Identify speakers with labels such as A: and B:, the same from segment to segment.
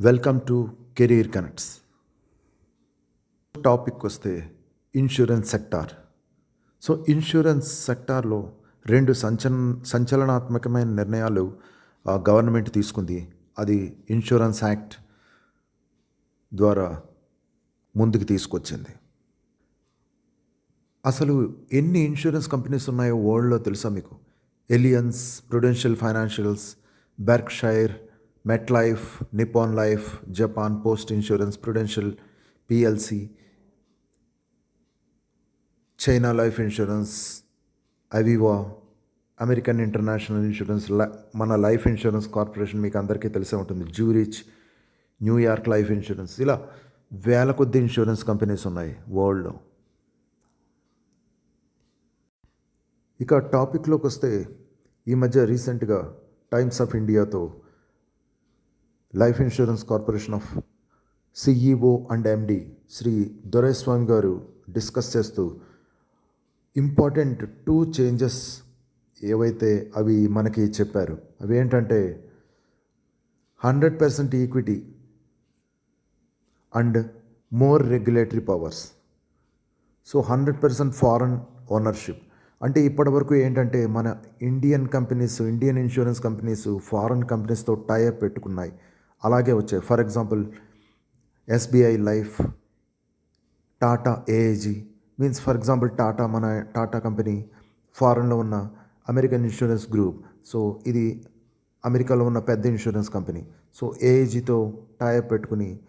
A: Welcome to career connects topic వస్తే insurance sector so insurance సెక్టార్లో రెండు సంచలన సంచలనాత్మకమైన నిర్ణయాలు గవర్నమెంట్ తీసుకుంది. అది ఇన్సూరెన్స్ యాక్ట్ ద్వారా ముందుకు తీసుకొచ్చింది. అసలు ఎన్ని ఇన్సూరెన్స్ కంపెనీస్ ఉన్నాయో వరల్డ్లో తెలుసా మీకు? Allianz Prudential financials Berkshire Met Life Nippon Life Japan Post insurance Prudential PLC China Life insurance Aviva American International insurance మన లైఫ్ ఇన్సూరెన్స్ కార్పొరేషన్ మీకు అందరికీ తెలిసే ఉంటుంది. జూరిచ్ న్యూయార్క్ లైఫ్ ఇన్సూరెన్స్ ఇలా వేల కొద్ది ఇన్సూరెన్స్ కంపెనీస్ ఉన్నాయి వరల్డ్లో ఇక టాపిక్లోకి వస్తే ఈ మధ్య రీసెంట్గా times of ఇండియాతో Life Insurance Corporation of CEO and MD Shri Doraiswamy గారు డిస్కస్ చేస్తూ ఇంపార్టెంట్ టూ చేంజెస్ ఏవైతే అవి మనకి చెప్పారు అవి ఏంటంటే hundred percent equity and more regulatory powers. So hundred percent foreign ownership. అంటే ఇప్పటివరకు ఏంటంటే మన Indian companies Indian insurance companies foreign కంపెనీస్తో tie up పెట్టుకున్నాయి. అలాగే వచ్చాయి. For example SBI Life Tata AIG means for example Tata మన టాటా కంపెనీ ఫారెన్లో ఉన్న అమెరికన్ ఇన్సూరెన్స్ గ్రూప్ సో ఇది అమెరికాలో ఉన్న పెద్ద ఇన్సూరెన్స్ కంపెనీ సో ఏఏజీతో టైప్ పెట్టుకుని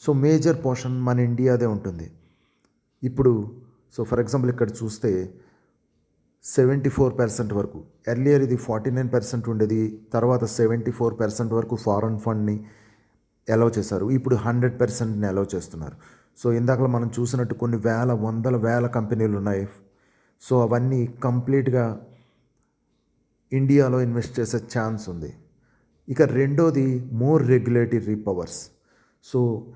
A: సో మేజర్ పోర్షన్ మన ఇండియాదే ఉంటుంది. ఇప్పుడు సో ఫర్ ఎగ్జాంపుల్ ఇక్కడ చూస్తే సెవెంటీ ఫోర్ పర్సెంట్ వరకు. ఎర్లియర్ ఇది ఫార్టీ నైన్ పర్సెంట్ ఉండేది. తర్వాత సెవెంటీ ఫోర్ పర్సెంట్ వరకు ఫారెన్ ఫండ్ని అలౌ చేశారు. ఇప్పుడు హండ్రెడ్ పర్సెంట్ని అలౌ చేస్తున్నారు. సో ఇందాక మనం చూసినట్టు కొన్ని వేల వందల వేల కంపెనీలు ఉన్నాయి. సో అవన్నీ కంప్లీట్గా ఇండియాలో ఇన్వెస్ట్ చేసే ఛాన్స్ ఉంది. ఇక రెండోది more regulatory powers so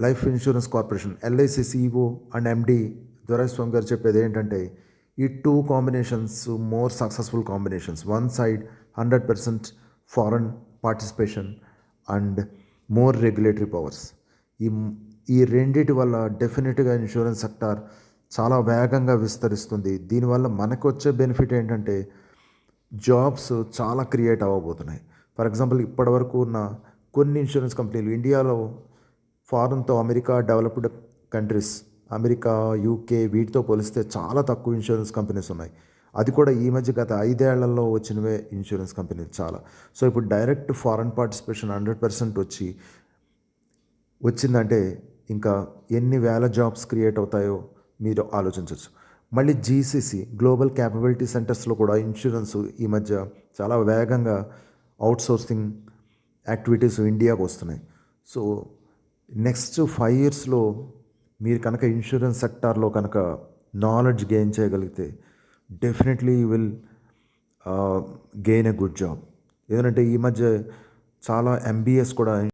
A: Life Insurance Corporation LIC CEO and MD Doraiswamy గారు చెప్పేది ఏంటంటే ఈ two combinations more successful combinations one side hundred percent foreign participation and more regulatory powers ఈ ఈ రెండిటి వల్ల డెఫినెట్గా ఇన్సూరెన్స్ సెక్టార్ చాలా వేగంగా విస్తరిస్తుంది. దీనివల్ల మనకు వచ్చే బెనిఫిట్ ఏంటంటే జాబ్స్ చాలా క్రియేట్ అవ్వబోతున్నాయి. ఫర్ ఎగ్జాంపుల్ ఇప్పటివరకు ఉన్న కొన్ని ఇన్సూరెన్స్ కంపెనీలు ఇండియాలో ఫారెన్తో America developed countries America UK వీటితో పోలిస్తే చాలా తక్కువ ఇన్సూరెన్స్ కంపెనీస్ ఉన్నాయి. అది కూడా ఈ మధ్య గత ఐదేళ్ళలో వచ్చినవే ఇన్సూరెన్స్ కంపెనీలు చాలా. సో ఇప్పుడు direct foreign participation hundred percent వచ్చి వచ్చిందంటే ఇంకా ఎన్ని వేల జాబ్స్ క్రియేట్ అవుతాయో మీరు ఆలోచించవచ్చు మళ్ళీ జీసీసీ గ్లోబల్ క్యాపబిలిటీ సెంటర్స్లో కూడా ఇన్సూరెన్స్ ఈ మధ్య చాలా వేగంగా అవుట్సోర్సింగ్ యాక్టివిటీస్ ఇండియాకు వస్తున్నాయి. సో నెక్స్ట్ ఫైవ్ ఇయర్స్లో మీరు కనుక ఇన్సూరెన్స్ సెక్టార్లో కనుక నాలెడ్జ్ గెయిన్ చేయగలిగితే definitely will gain a good job ఎందుకంటే ఈ మధ్య చాలా ఎంబీఎస్ కూడా